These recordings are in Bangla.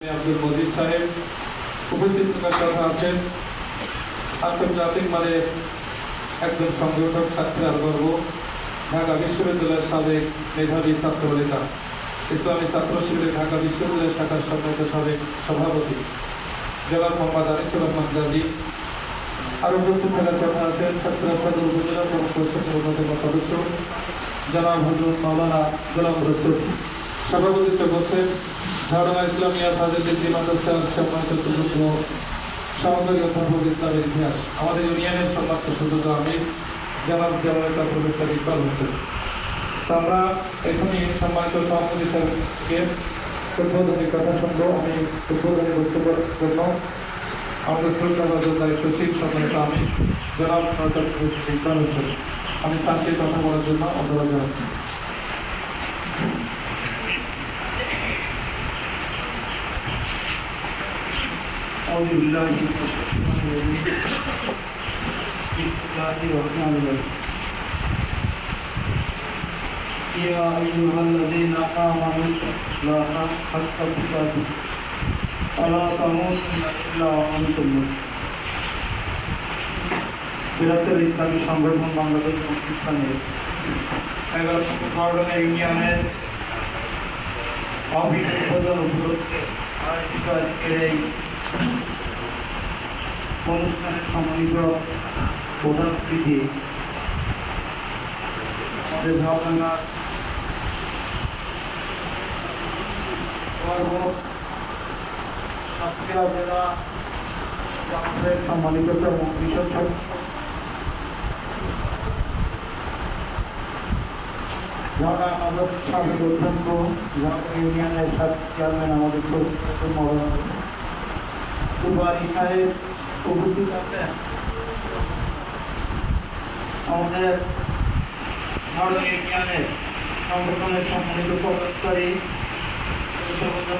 আব্দুল মজিদ সাহেব উপস্থিত কথা আছেন আন্তর্জাতিক মানে একজন সংগঠক ছাত্রের গর্ব, ঢাকা বিশ্ববিদ্যালয়ের সাবেক মেধাবী ছাত্র নেতা ইসলামী ছাত্র শিবিরের ঢাকা বিশ্ববিদ্যালয় শাখার সম্মানিত সাবেক সভাপতি জনাব মোহাম্মদ আনিসুর রহমান গাজী। আরও উপস্থিত থাকার কথা আছেন ছাত্র সদর উপজেলা প্রমুখ পরিষদের অন্যতম সদস্য, জনাব হুজুর মাওলানা গোলাম রসুল। সভাপতিত্ব করছেন ধারণা ইসলামিয়া ফাজিল দিদি মাদ্রাসার সম্মানিত সুযোগ্য সহকারী অধ্যাপক ইসলামের ইতিহাস, আমাদের ইউনিয়নের সম্মানিত সুযোগ্য আমি জানাব জামালতা প্রফেসর ইকবাল হোসেন। আমরা এখনই সম্মানিত সভাপতি সাহেবকে উদ্বোধনী কথা শুনব। আমি উদ্বোধনী বক্তব্যের জন্য আমাদের শ্রদ্ধা দায়িত্ব সচিব সম্মানিত আমি জনাব নজর ইকবাল হোসেন। আমি স্যারকে কথা বলার জন্য অনুরোধ জানাচ্ছি। أعوذ بالله من الشيطان الرجيم بسم الله الرحمن الرحيم يا أيها الذين آمنوا اتقوا الله حق تقاته ولا تموتن إلا وأنتم مسلمون বৃহত্তর ইসলামী সংগঠন বাংলাদেশ পাকিস্তানের এগারো সংগঠনের ইউনিয়নের অফিস উদ্বোধন উপলক্ষে আয়োজিত আজকের এই অনুষ্ঠানের সম্মানিত প্রধান অতিথি আমাদের ভাবনা সাতক্ষীরা জেলা আমাদের সম্মানিত সদস্য ঢাকা নগর সাবেক ঢাকা ইউনিয়নের সাত চেয়ারম্যান আমাদের কুবারি সাহেব উপস্থিত আছেন আমাদের ভারত ইউনিয়নের সংগঠনের সম্মানিত প্রকাশকারী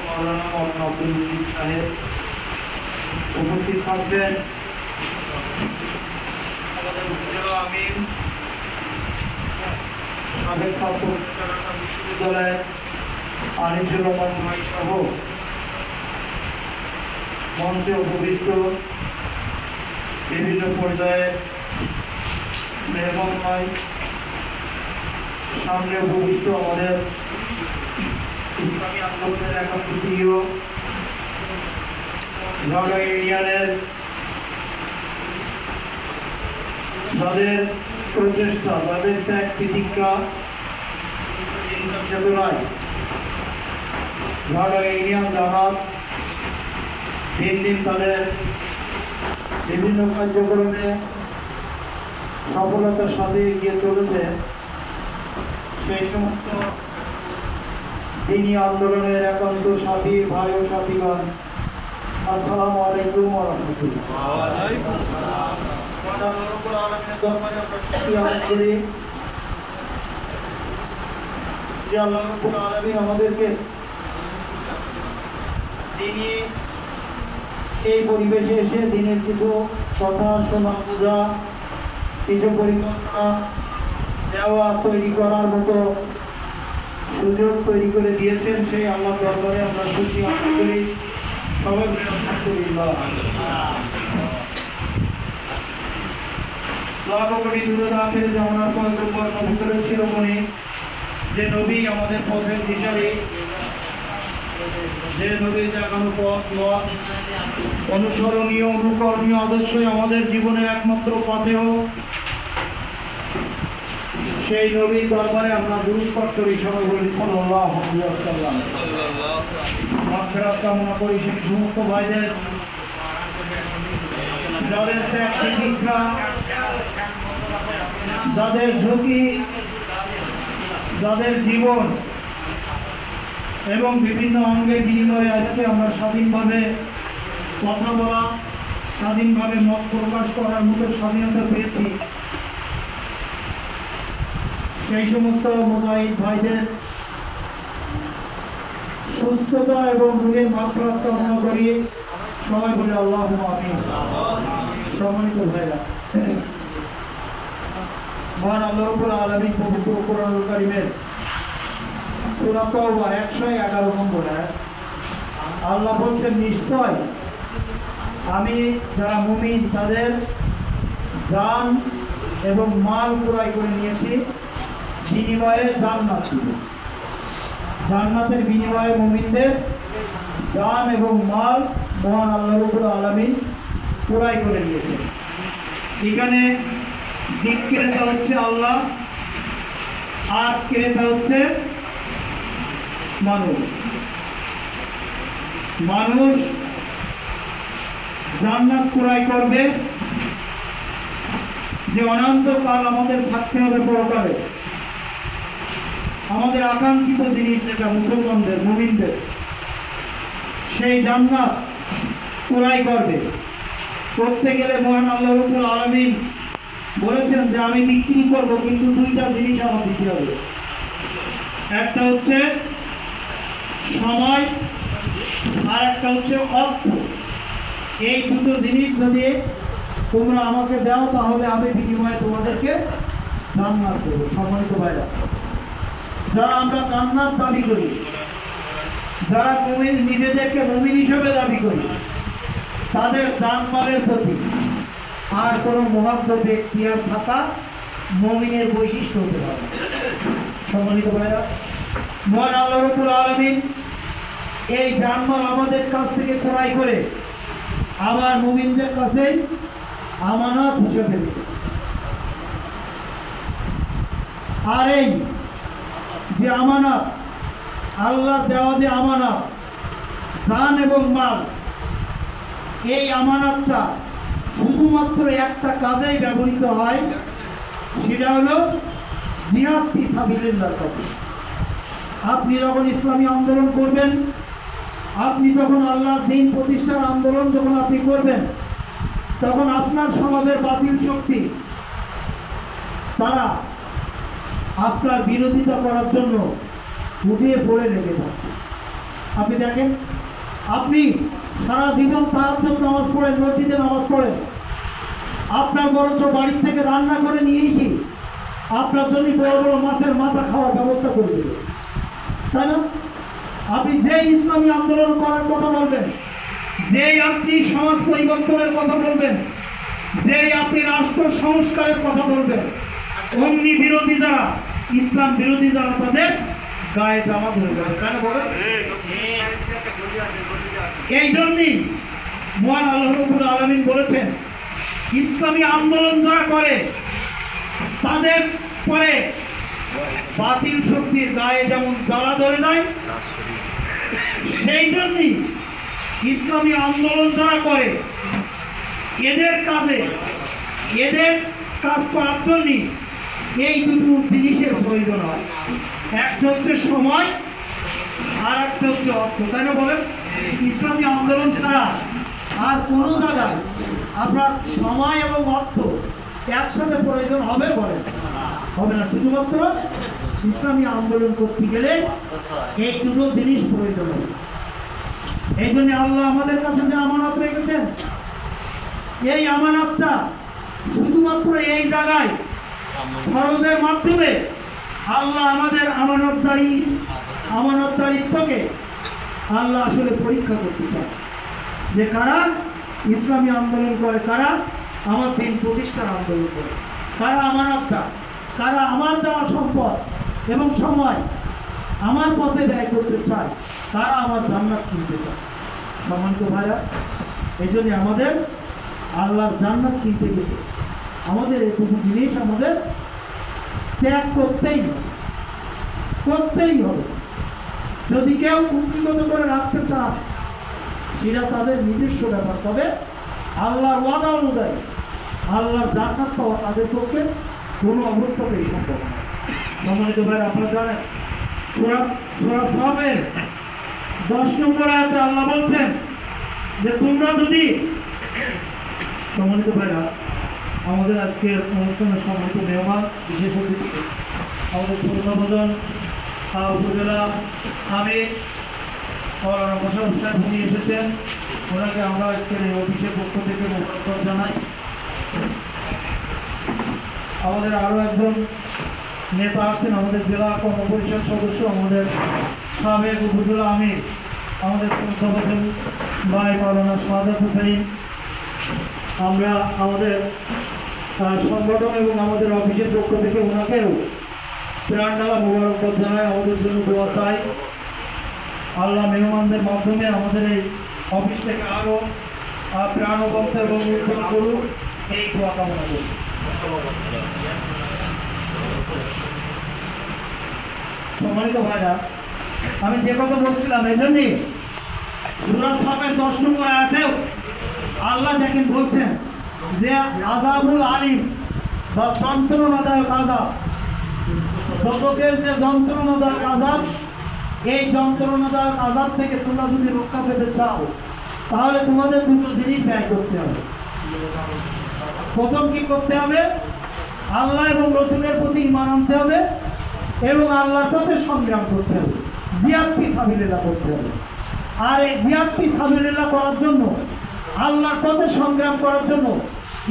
মৌলানা মোহাম্মদ আব্দুল মুজিব সাহেব উপস্থিত থাকবেন। ছাত্র বিশ্ববিদ্যালয়ের আনিসুর রহমান ভাই সহ মঞ্চে উপবিষ্ট বিভিন্ন পর্যায়ে মেহমান ভাই, সামনে উপবিষ্ট আমাদের ইসলামী আন্দোলনের একাত্তরীয় ঢাকা ইউনিয়নের যাদের প্রচেষ্টা, যাদের ত্যাগ প্রতিজ্ঞা চেতনায় ঢাকা ইউনিয়ন জামাত দিন দিন তাদের বিভিন্ন কার্যক্রমে সফলতার সাথে এগিয়ে চলেছে সেই সমস্ত দিনী আন্দোলনের একান্ত সাথী ভাই ও সাথীগণ। আসসালামু আলাইকুম আমাদেরকে তিনি এই পরিবেশে এসে দিনের কিছু কথা শোনা বোঝা কিছু পরিকল্পনা দেওয়া, তৈরি করার মতো সুযোগ তৈরি করে দিয়েছেন সেই আল্লাহ দরবারে। আমরা খুশি, আশা করি সবাই মিলে আলহামদুলিল্লাহ দোয়া করি দূরে রাখে যে নবী আমাদের পথের দিশারি, যে নবী দেখানো পথ মত অনুসরণীয়, অনুকরণীয় আদর্শই আমাদের জীবনের একমাত্র পথে হোক। সেই নবীর দরবারে আমরা দুরুৎপাঠ করি, সবাই বলি কামনা করি সেই সমস্ত ভাইদের। যাদের ত্যাগ প্রতীক্ষা যাদের ঝুঁকি, যাদের জীবন, এবং বিভিন্ন অঙ্গের বিনিময়ে আজকে আমরা স্বাধীনভাবে কথা বলা, স্বাধীনভাবে মত প্রকাশ করার মতো স্বাধীনতা পেয়েছি। সেই সমস্ত মোজাহিদ ভাইদের সুস্থতা এবং রোগের মাত্রা কামনা করি। সবাই বলে আল্লাহ আমি সম্মানিত ভাইরা, মহান আল্লাহ রব্বুল আলামিন পবিত্র কোরআনুল কারীমের তাওবা 111 নম্বর আল্লাহ বলছেন, নিশ্চয় আমি যারা মুমিন, তাদের জান এবং মাল ক্রয় করে নিয়েছি। বিনিময়ে জান্নাত। দিব। জান্নাতের বিনিময়ে মুমিনদের জান এবং মাল মহান আল্লাহ রবুল আলমিন ক্রয় করে নিয়েছে এখানে বিক্রেতা হচ্ছে আল্লাহ, আর ক্রেতা হচ্ছে মানুষ। মানুষ জান্নাত ক্রয় করবে। যে অনন্তকাল আমাদের থাকতে হবে পরকালে। আমাদের আকাঙ্ক্ষিত জিনিস যেটা মুসলমানদের, মুমিনদের, সেই জান্নাত ক্রয় করবে। করতে গেলে মহান আল্লাহ রবুল আলমিন বলেছেন যে, আমি বিক্রি করব, কিন্তু দুইটা জিনিস আমার দিতে হবে। একটা হচ্ছে সময়, আর একটা হচ্ছে অর্থ। এই দুটো জিনিস যদি তোমরা আমাকে দাও, তাহলে আমি বিনিময়ে তোমাদেরকে জান্নাত দেবো সম্মানিত ভাইরা। যারা আমরা জান্নাত দাবি করি, যারা মুমিন নিজেদেরকে মুমিন হিসেবে দাবি করি, তাদের জানমালের প্রতি আর কোনো মহাব্বত এখতিয়ার থাকা মমিনের বৈশিষ্ট্য হতে পারে সম্মানিত ভাইরা, মহান আল্লাহ রবুল আলমিন এই জানমাল আমাদের কাছ থেকে ক্রয় করে আবার মুমিনদের কাছে আমানত হিসেবে। আর এই যে আমানত আল্লাহ দেওয়া যে আমানত, জান এবং মাল, এই আমানতটা শুধুমাত্র একটা কাজেই ব্যবহৃত হয়, সেটা হলো জিহাদ কাছে আপনি যখন ইসলামী আন্দোলন করবেন আপনি যখন আল্লাহর দিন প্রতিষ্ঠার আন্দোলন যখন আপনি করবেন, তখন আপনার সমাজের বাতিল শক্তি তারা আপনার বিরোধিতা করার জন্য উঠিয়ে পড়ে লেগে থাকে আপনি দেখেন, আপনি সারা জীবন তাহাজ নামাজ পড়েন, মসজিদে নামাজ পড়েন। আপনার বরঞ্চ বাড়ির থেকে রান্না করে নিয়ে এসি আপনার জন্য বড় বড় মাছের মাথা খাওয়ার ব্যবস্থা করে দেবে তাই না? আপনি যে ইসলামী আন্দোলন করার কথা বলবেন, যেই আপনি সমাজ পরিবর্তনের কথা বলবেন, যেই আপনি রাষ্ট্র সংস্কারের কথা বলবেন, অমনি বিরোধী যারা, ইসলাম বিরোধী যারা তাদের গায়ে জামা ধরে কেন বলেন? এই জন্যই মহান আল্লাহ রবুল আলমিন বলেছেন, ইসলামী আন্দোলন যারা করে, তাদের পরে বাতিল শক্তির গায়ে যেমন জ্বালা ধরে দেয় সেই জন্যই ইসলামী আন্দোলন যারা করে, এদের কাজে, এদের কাজ করার জন্যই এই দুটো জিনিসের প্রয়োজন হয়। একটা হচ্ছে সময়, আর একটা হচ্ছে অর্থ। তাই না বলেন? ইসলামী আন্দোলন ছাড়া আর কোনো জায়গায় আপনার সময় এবং অর্থ একসাথে প্রয়োজন হবে বলে। হবে না। শুধুমাত্র ইসলামী আন্দোলন করতে গেলে এই দুটো জিনিস প্রয়োজন। এই জন্য আল্লাহ আমাদের কাছে যে আমানত রেখেছেন, এই আমানতটা শুধুমাত্র এই জায়গায় ফরজের মাধ্যমে আল্লাহ আমাদের আমানতদারি, আমানতদারিত্বকে আল্লাহ আসলে পরীক্ষা করতে চায় যে কারা ইসলামী আন্দোলন করে, কারা আমার দিন প্রতিষ্ঠার আন্দোলন করে, কারা আমানতটা কারা আমার দেওয়া সম্পদ এবং সময় আমার পথে ব্যয় করতে চায়, তারা আমার জান্নাত কিনতে চায়। সম্মানিত ভাইরা, এই জন্য আমাদের আল্লাহর জান্নাত কিনতে গেলে আমাদের এই এটুকু জিনিস আমাদের ত্যাগ করতেই হবে করতেই হবে। যদি কেউ কুঞ্চিগত করে রাখতে চান সেটা তাদের নিজস্ব ব্যাপার। তবে আল্লাহর ওয়াদা অনুযায়ী, আল্লাহর জান্নাত পাওয়া তাদের পক্ষে কোনো অবস্থাতেই সম্ভব না। সম্মানিত ভাই আপনারা জানেন, সুরা দশ নম্বর আয়াতে আল্লাহ বলছেন যে, তোমরা যদি সম্মানিত ভাইরা, আমাদের আজকের অনুষ্ঠানের সম্মানিত মেহমান, বিশেষ অতিথি, আমাদের শ্রদ্ধাভোজন উপজেলা আমি, মৌলানা উনি এসেছেন। ওনাকে আমরা আজকের এই অফিসের পক্ষ থেকে মোবারক জানাই। আমাদের আরও একজন নেতা আসছেন, আমাদের জেলা কর্মপরিষদ সদস্য, আমাদের সাবেক উপজেলা আমির, আমাদের শ্রদ্ধাভাজন ভাই মাওলানা শাহাদাত হুসাইন আমরা আমাদের সংগঠন এবং আমাদের অফিসের পক্ষ থেকে ওনাকেও প্রাণ ঢালা মোবারকবাদ জানাই, আমাদের জন্য দেওয়া চাই। আল্লাহ মেহমানদের মাধ্যমে আমাদের এই অফিস থেকে আরও প্রাণবন্ত এবং উজ্জ্বল করুক, এই দোয়া কামনা করি। সম্মানিত ভাইরা, আমি যে কথা বলছিলাম, এই সুরাজ সাহেবের দশ নম্বর আয়াতেও আল্লাহ দেখেন বলছেন যে আজাবুল আলিম বা যন্ত্রণাদায়ক আজাব দোদকের যে যন্ত্রণাদায়ক আজাব এই যন্ত্রণাদায়ক আজাব থেকে তোমরা যদি রক্ষা পেতে চাও, তাহলে তোমাদের দুটো জিনিস ব্যয় করতে হবে। প্রথম কি করতে হবে? আল্লাহ এবং রসুলের প্রতি ইমান আনতে হবে এবং আল্লাহর পথে সংগ্রাম করতে হবে। জিয়াপ্পি সাবিলেলা করতে হবে। আর এই জিয়াপ্পি সাবিলেলা করার জন্য, আল্লাহর পথে সংগ্রাম করার জন্য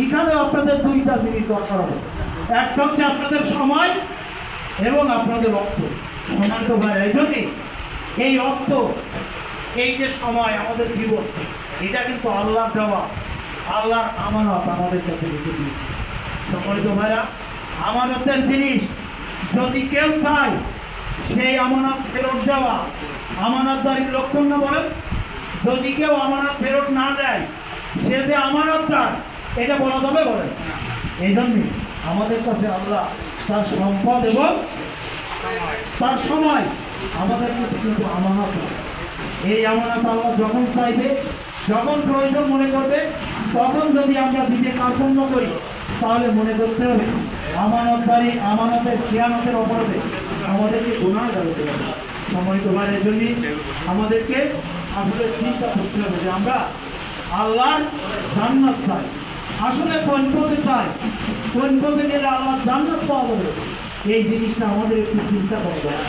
এখানে আপনাদের দুইটা জিনিস দরকার হবে। একটা হচ্ছে আপনাদের সময় এবং আপনাদের অর্থ সমান তো ভাই, এই জন্যে এই অর্থ এই যে সময় আমাদের জীবন, এটা কিন্তু আল্লাহ দেওয়া, আল্লাহর আমানত আমাদের কাছে রেখে দিয়েছে। সম্মানিত ভাইরা, আমানতের জিনিস যদি কেউ চায়, সেই আমানত ফেরত দেওয়া। আমানতদারির লক্ষণ না বলেন? যদি কেউ আমানত ফেরত না দেয়, সে যে আমানতদার, এটা বলা যাবে বলেন এই জন্যে আমাদের কাছে আল্লাহ তার সম্পদ এবং তার সময় আমাদের কাছে কিন্তু আমানত। এই আমানত আল্লাহ যখন চাইবে যখন প্রয়োজন মনে করবে, তখন যদি আমরা দিতে কার্পণ্য করি, তাহলে মনে করতে হবে, আমানতদারি, আমানতের খেয়ানতের অপরাধে আমাদেরকে গুণার গাড়িতে হবে। সম্মানিত ভাইয়ের জন্য আমাদেরকে আসলে চিন্তা করতে হবে যে আমরা আল্লাহর জান্নাত চাই, আসলে কোন পথে চাই, কোন পথে গেলে আল্লাহর জান্নাত পাওয়া যাবে? এই জিনিসটা আমাদের একটু চিন্তা করা যায়